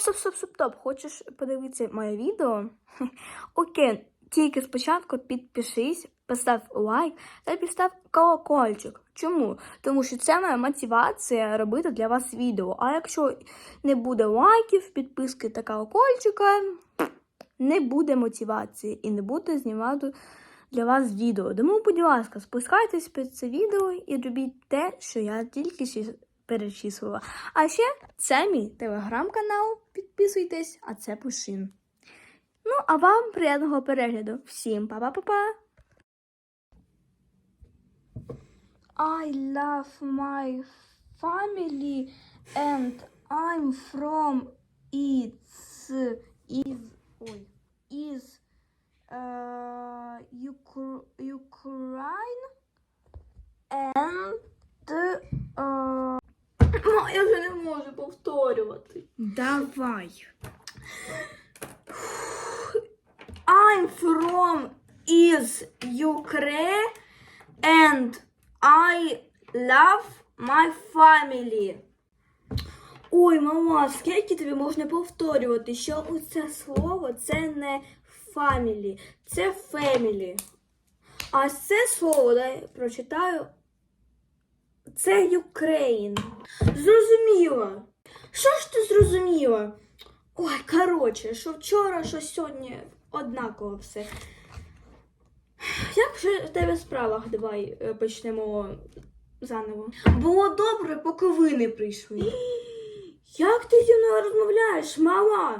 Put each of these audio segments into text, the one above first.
стоп, стоп, стоп, стоп. Хочеш подивитися моє відео? Окей, тільки спочатку підпишись, постав лайк та підстав колокольчик. Чому? Тому що це моя мотивація робити для вас відео. А якщо не буде лайків, підписки та колокольчика, не буде мотивації і не буде знімати для вас відео. Тому, будь ласка, спускайтесь під це відео і робіть те, що я тільки перечислила. А ще це мій телеграм-канал. Підписуйтесь, а це Пушин. Ну, а вам приємного перегляду. Всім па-па-па-па! I love my family and I'm from its is ой, is uh, Ukr- Ukraine and uh, я вже не можу повторювати. Давай. I'm from is Ukraine and I love my family. Ой, мама, скільки тобі можна повторювати, що оце слово це не family, це family. А це слово, дай прочитаю. Це Ukraine. Зрозуміла. Що ж ти зрозуміла? Ой, коротше, що вчора, що сьогодні однаково все. Як вже в тебе в справах? Давай е, почнемо заново. Було добре, поки ви не прийшли. Як ти зі мною розмовляєш, мала?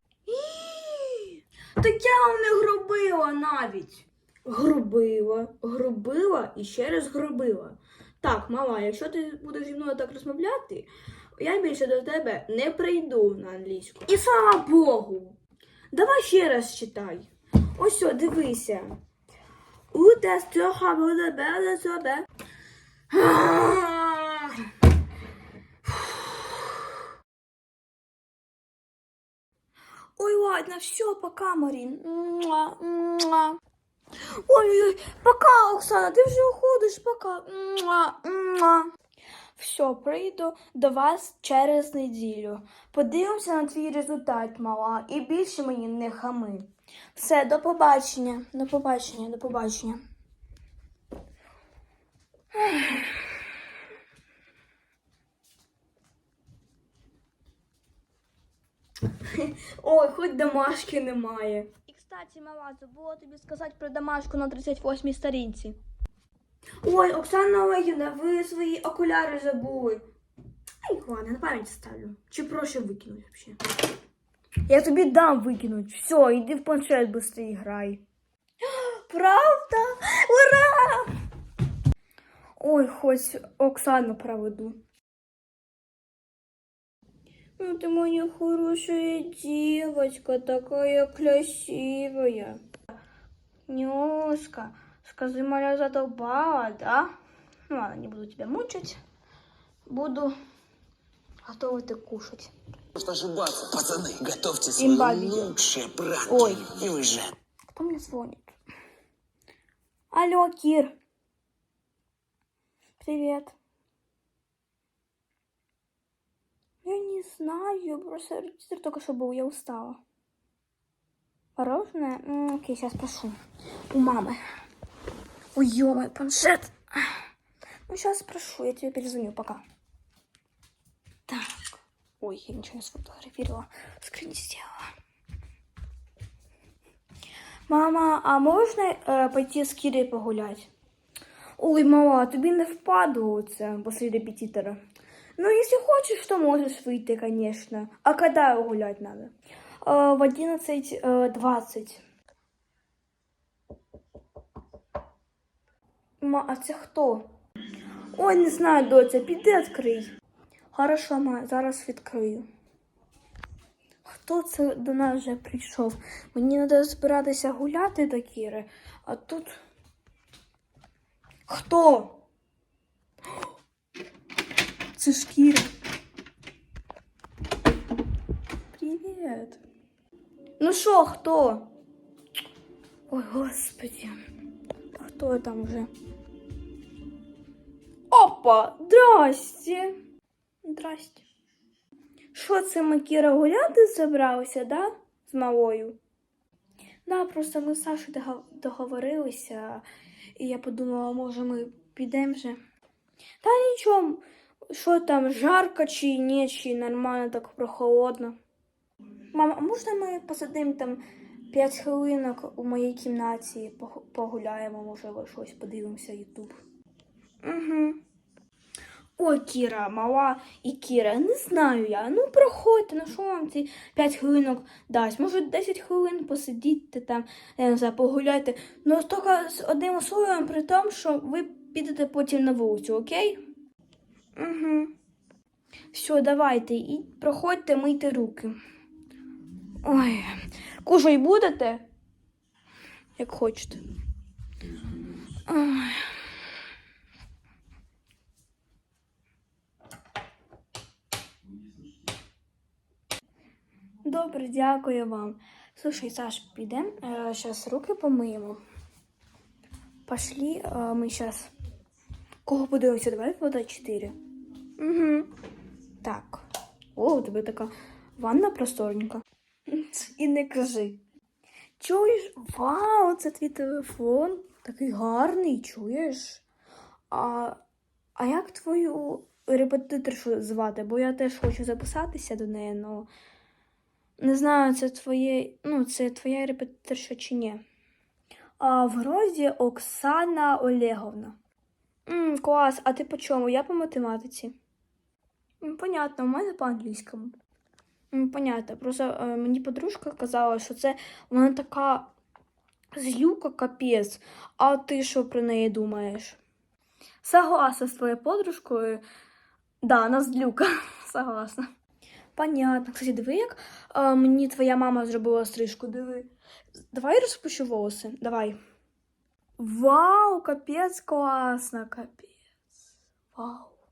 Так я вам не грубила навіть. Грубила, грубила і ще раз грубила. Так, мала, якщо ти будеш зі мною так розмовляти, я більше до тебе не прийду на англійську. І слава Богу. Давай ще раз читай. Ось, о, дивися. У тестюха буде без себе. Ой, ладно, все, пока, Марин. Муа, муа. Ой-ой-ой, пока, Оксана, ти вже уходиш, пока. Муа, муа. Все, прийду до вас через неділю. Подивимося на твій результат, мала, і більше мені не хами. Все, до побачення, до побачення, до побачення. Ой, хоч домашки немає. Кстати, мала, забула тобі сказати про домашку на 38-й сторінці. Ой, Оксана Олегівна, ви свої окуляри забули. Ай, ладно, на пам'ять ставлю. Чи проще викинуть взагалі? Я тобі дам викинуть. Все, йди в планшет быстрее грай. Правда? Ура! Ой, хоч Оксану проведу. Ну, ты моя хорошая девочка, такая красивая. Нюшка, скажи, моя задолбала, да? Ну ладно, не буду тебя мучить. Буду готовить и кушать. Может ошибаться. Пацаны, готовьте свои лучшие пранки. Ой. И уже. Кто мне звонит? Алло, Кир. Привет. Я не знаю, просто репетитор только что был, я устала. Мороженое? М, окей, сейчас спрошу. У мамы. Ой, ё планшет. Ну, сейчас спрошу, я тебе перезвоню, пока. Так. Ой, я ничего не сфотографировала. Скрин сделала. Мама, а можна е, пойти з Кірою погуляти? Ой, мала, тобі не впадло це після репетитора. Ну, якщо хочеш, то можеш вийти, звісно. А коли гуляти треба? Е, в 11.20. Ма, а це хто? Ой, не знаю, доця, піди відкрий. Хорошо, ма, зараз відкрию. Хто це до нас вже прийшов? Мені треба збиратися гуляти до Кіри, а тут. Хто? Це ж Кіра. Привіт. Ну що, хто? Ой, господи. Хто там вже? Опа! Здрасте. Здрасте. Що це ми Кіра гуляти зібралися, да? З малою? Да, просто ми з Сашою договорилися, і я подумала, може, ми підемо вже. Та нічого, що там, жарко чи ні, чи нормально, так прохолодно. Мама, а можна ми посидимо там 5 хвилинок у моїй кімнаті, погуляємо, можливо, щось подивимося Ютуб. Угу. Ой, Кіра, мала і Кіра, не знаю я. Ну, проходьте, на що вам ці 5 хвилинок дасть? Може, 10 хвилин посидіти там, я не знаю, погуляйте. Ну, тільки з одним условием, при тому, що ви підете потім на вулицю, окей? Угу. Все, давайте, і проходьте мийте руки. Ой, кушай будете? Як хочете. Ой. Добре, дякую вам. Слушай, Саш, підемо. Зараз руки помиємо. Пошли, е, ми зараз. Кого подивимося? Давай вода 4. Угу. Так. О, у тебе така ванна просторненька. І не кажи. Чуєш? Вау, це твій телефон. Такий гарний, чуєш? А, а як твою репетиторшу звати? Бо я теж хочу записатися до неї, але не знаю, це твоє, ну, це твоя репетиторша чи ні. А в розі Оксана Олеговна. М, клас, а ти по чому? Я по математиці. Понятно, у мене по англійському. М, Понятно. Просто е, мені подружка казала, що це вона така злюка капець. А ти що про неї думаєш? Согласна з твоєю подружкою. Да, вона злюка. Согласна. Понятно. Кстати, диви, як е, мені твоя мама зробила стрижку. Диви. Давай розпущу волоси. Давай. Вау, капець класно, капець. Вау.